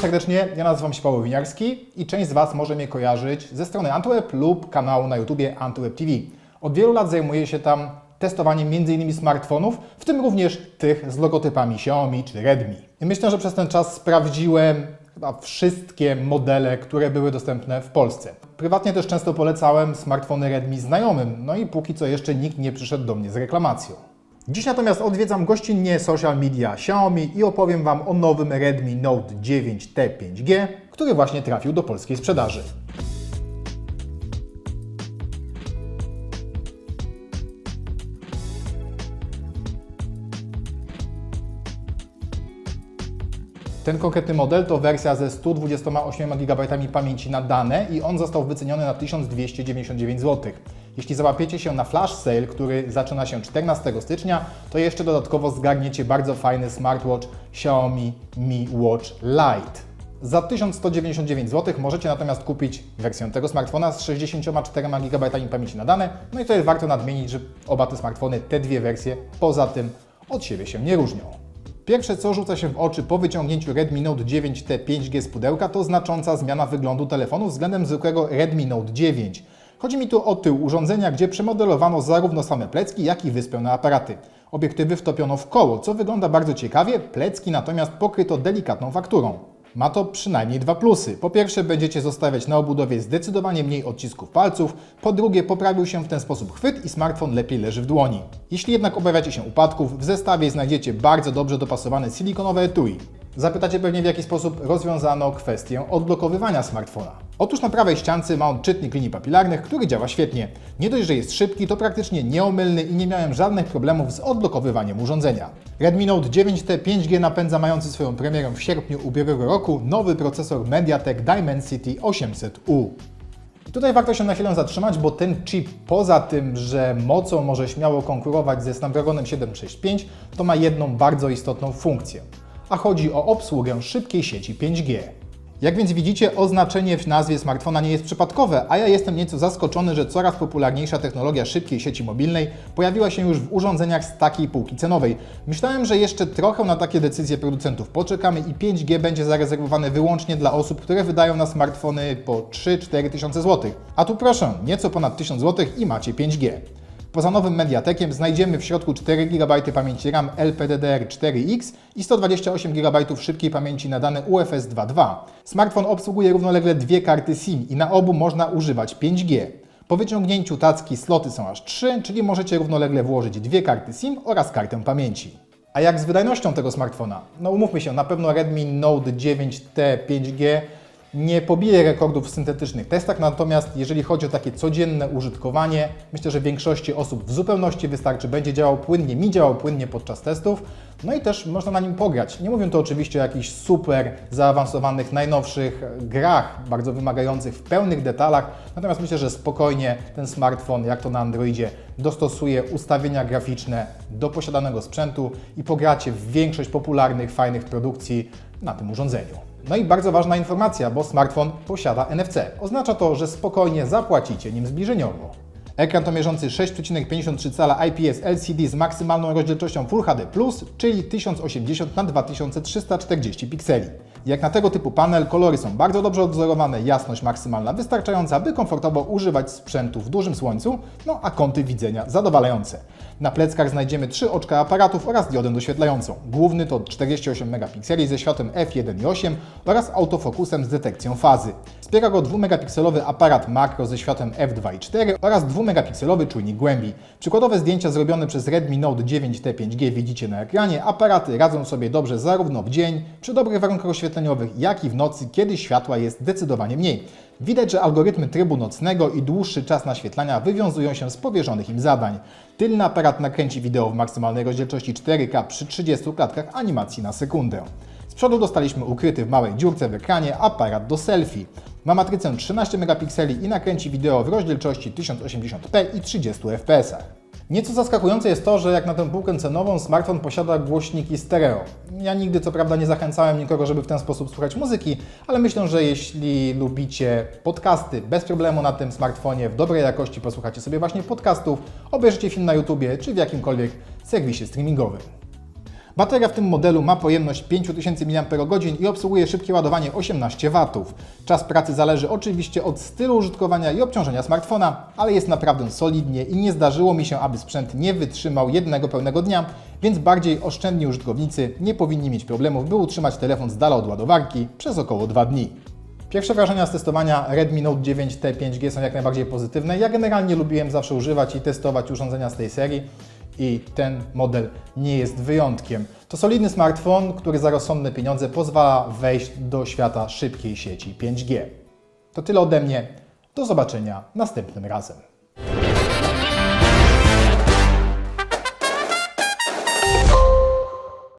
serdecznie, ja nazywam się Paweł Winiarski i część z Was może mnie kojarzyć ze strony Antweb lub kanału na YouTubie Antweb TV. Od wielu lat zajmuję się tam testowaniem m.in. smartfonów, w tym również tych z logotypami Xiaomi czy Redmi. I myślę, że przez ten czas sprawdziłem chyba wszystkie modele, które były dostępne w Polsce. Prywatnie też często polecałem smartfony Redmi znajomym, no i póki co jeszcze nikt nie przyszedł do mnie z reklamacją. Dziś natomiast odwiedzam gościnnie social media Xiaomi i opowiem Wam o nowym Redmi Note 9T 5G, który właśnie trafił do polskiej sprzedaży. Ten konkretny model to wersja ze 128 GB pamięci na dane i on został wyceniony na 1299 zł. Jeśli załapiecie się na flash sale, który zaczyna się 14 stycznia, to jeszcze dodatkowo zgarniecie bardzo fajny smartwatch Xiaomi Mi Watch Lite. Za 1199 zł możecie natomiast kupić wersję tego smartfona z 64 GB pamięci na dane. No i jest warto nadmienić, że oba te smartfony, te dwie wersje, poza tym od siebie się nie różnią. Pierwsze, co rzuca się w oczy po wyciągnięciu Redmi Note 9T 5G z pudełka, to znacząca zmiana wyglądu telefonu względem zwykłego Redmi Note 9. Chodzi mi tu o tył urządzenia, gdzie przemodelowano zarówno same plecki, jak i wyspę aparaty. Obiektywy wtopiono w koło, co wygląda bardzo ciekawie, plecki natomiast pokryto delikatną fakturą. Ma to przynajmniej dwa plusy. Po pierwsze, będziecie zostawiać na obudowie zdecydowanie mniej odcisków palców. Po drugie, poprawił się w ten sposób chwyt i smartfon lepiej leży w dłoni. Jeśli jednak obawiacie się upadków, w zestawie znajdziecie bardzo dobrze dopasowane silikonowe etui. Zapytacie pewnie w jaki sposób rozwiązano kwestię odblokowywania smartfona. Otóż na prawej ściance ma on czytnik linii papilarnych, który działa świetnie. Nie dość, że jest szybki, to praktycznie nieomylny i nie miałem żadnych problemów z odblokowywaniem urządzenia. Redmi Note 9T 5G napędza mający swoją premierę w sierpniu ubiegłego roku nowy procesor MediaTek Dimensity 800U. I tutaj warto się na chwilę zatrzymać, bo ten chip poza tym, że mocą może śmiało konkurować ze Snapdragonem 765, to ma jedną bardzo istotną funkcję. A chodzi o obsługę szybkiej sieci 5G. Jak więc widzicie, oznaczenie w nazwie smartfona nie jest przypadkowe, a ja jestem nieco zaskoczony, że coraz popularniejsza technologia szybkiej sieci mobilnej pojawiła się już w urządzeniach z takiej półki cenowej. Myślałem, że jeszcze trochę na takie decyzje producentów poczekamy i 5G będzie zarezerwowane wyłącznie dla osób, które wydają na smartfony po 3-4 tysiące złotych. A tu proszę, nieco ponad 1000 złotych i macie 5G. Poza nowym Mediatekiem znajdziemy w środku 4 GB pamięci RAM LPDDR4X i 128 GB szybkiej pamięci na dane UFS 2.2. Smartfon obsługuje równolegle dwie karty SIM i na obu można używać 5G. Po wyciągnięciu tacki sloty są aż 3, czyli możecie równolegle włożyć dwie karty SIM oraz kartę pamięci. A jak z wydajnością tego smartfona? No umówmy się, na pewno Redmi Note 9T 5G nie pobije rekordów w syntetycznych testach, natomiast jeżeli chodzi o takie codzienne użytkowanie, myślę, że większości osób w zupełności wystarczy. Będzie działał płynnie, mi działał płynnie podczas testów, no i też można na nim pograć. Nie mówię tu oczywiście o jakichś super zaawansowanych, najnowszych grach, bardzo wymagających w pełnych detalach, natomiast myślę, że spokojnie ten smartfon, jak to na Androidzie, dostosuje ustawienia graficzne do posiadanego sprzętu i pogracie w większość popularnych, fajnych produkcji na tym urządzeniu. No i bardzo ważna informacja, bo smartfon posiada NFC. Oznacza to, że spokojnie zapłacicie nim zbliżeniowo. Ekran to mierzący 6,53 cala IPS LCD z maksymalną rozdzielczością Full HD+, czyli 1080 na 2340 pikseli. Jak na tego typu panel, kolory są bardzo dobrze odzorowane, jasność maksymalna wystarczająca, aby komfortowo używać sprzętu w dużym słońcu, no a kąty widzenia zadowalające. Na pleckach znajdziemy trzy oczka aparatów oraz diodę doświetlającą. Główny to 48 megapikseli ze światłem f1.8 oraz autofokusem z detekcją fazy. Wspiera go 2-megapikselowy aparat makro ze światłem f2.4 oraz 2-megapikselowy czujnik głębi. Przykładowe zdjęcia zrobione przez Redmi Note 9T 5G widzicie na ekranie. Aparaty radzą sobie dobrze zarówno w dzień, przy dobrych warunkach oświetleniowych, jak i w nocy, kiedy światła jest zdecydowanie mniej. Widać, że algorytmy trybu nocnego i dłuższy czas naświetlania wywiązują się z powierzonych im zadań. Tylny aparat nakręci wideo w maksymalnej rozdzielczości 4K przy 30 klatkach animacji na sekundę. Z przodu dostaliśmy ukryty w małej dziurce w ekranie aparat do selfie. Ma matrycę 13 megapikseli i nakręci wideo w rozdzielczości 1080p i 30 fps. Nieco zaskakujące jest to, że jak na tę półkę cenową smartfon posiada głośniki stereo. Ja nigdy co prawda nie zachęcałem nikogo, żeby w ten sposób słuchać muzyki, ale myślę, że jeśli lubicie podcasty, bez problemu na tym smartfonie w dobrej jakości posłuchacie sobie właśnie podcastów, obejrzycie film na YouTubie czy w jakimkolwiek serwisie streamingowym. Bateria w tym modelu ma pojemność 5000 mAh i obsługuje szybkie ładowanie 18 W. Czas pracy zależy oczywiście od stylu użytkowania i obciążenia smartfona, ale jest naprawdę solidnie i nie zdarzyło mi się, aby sprzęt nie wytrzymał jednego pełnego dnia, więc bardziej oszczędni użytkownicy nie powinni mieć problemów, by utrzymać telefon z dala od ładowarki przez około 2 dni. Pierwsze wrażenia z testowania Redmi Note 9T 5G są jak najbardziej pozytywne. Ja generalnie lubiłem zawsze używać i testować urządzenia z tej serii i ten model nie jest wyjątkiem. To solidny smartfon, który za rozsądne pieniądze pozwala wejść do świata szybkiej sieci 5G. To tyle ode mnie. Do zobaczenia następnym razem.